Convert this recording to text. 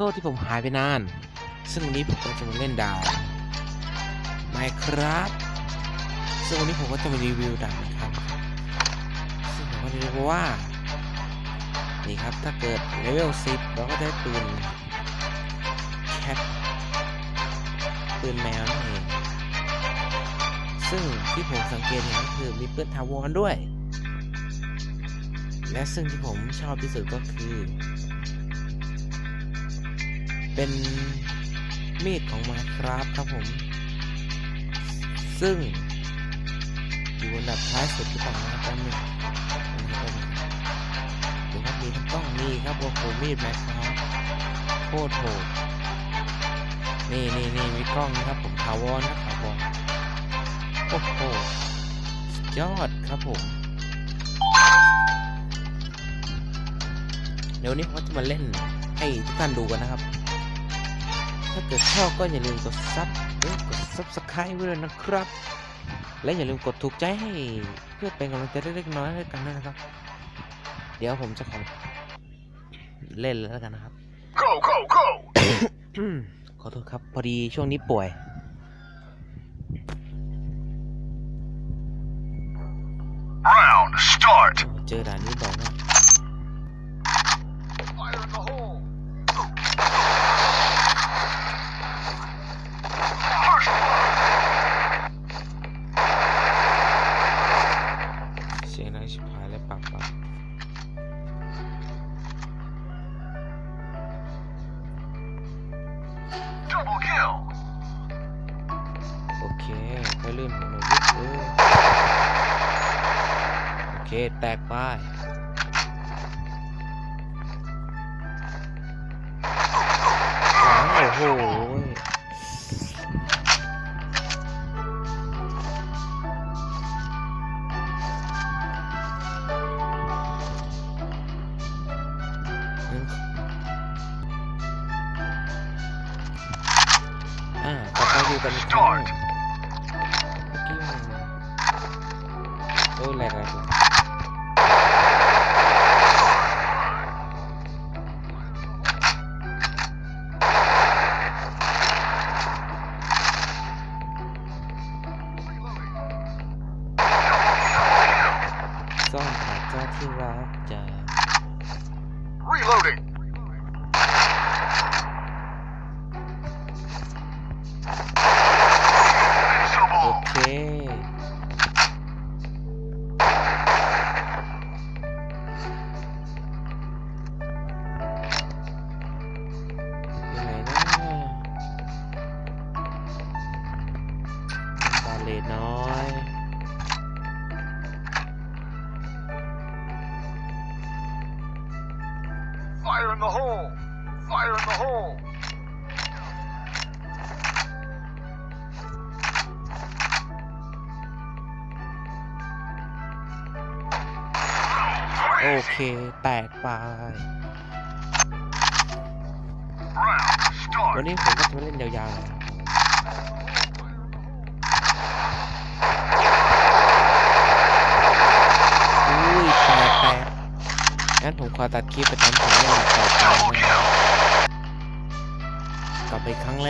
โทษที่ผมหายไปนาน ซึ่งวันนี้ผมก็จะมาเล่นดาวไม่ครับ ซึ่งวันนี้ผมก็จะมารีวิวดาวนะครับ ซึ่งผมก็จะรู้ว่า นี่ครับถ้าเกิดเลเวล10เราก็ได้ปืนแคทปืนแมวนั่นเองซึ่งที่ผมสังเกตเห็นก็คือมีปืนทาวรด้วย และซึ่งที่ผมชอบที่สุดก็คือ เป็นมีดของ Minecraft ครับผม ซึ่งอยู่อันดับท้ายสุดที่ต่างนะแป๊บหนึงดูครับมีทั้งกล้องนี่ครับโอ้โหมีด Minecraft โคตรโหดนี่นี่นี่มีกล้องนะครับผมถาวรนะถาวรโอ้โหดยอดครับผมเดี๋ยวนี้ผมจะมาเล่นให้ทุกท่านดูกันนะครับ ถ้าเกิดชอบก็อย่าลืมกดซับเอ้ยกดซับสไครต์ไว้เลยนะครับ และอย่าลืมกดถูกใจให้เพื่อเป็นกำลังใจเล็กๆน้อยๆให้กันด้วยนะครับ เดี๋ยวผมจะขอเล่นแล้วกันนะครับ Go, go, go! ขอโทษครับ พอดีช่วงนี้ป่วย Round, start! เจอด่านนี้บ่อยมาก เสียงนักชิบหายและปากปัก Double kill! โอเคไปลื่นผมหน่อยนิดเออโอเค แตกไป้ายหลังโอ้โห อ่าต่อไปดูกันอีกครั้งเมื่อกี้มันโอ้ยแหลกแหลกซ่อมหาเจ้าที่รักจะ Reloading! บาเลตน้อย Fire in the hole! Fire in the hole! โอเค แตกไป Round, วัน start! นี้ผมก็จะมาเล่นยาวๆ งั้นผมขอตัดคลิปไปทำผมเล่นต่อไปนะ kill! กลับไปครั้งแร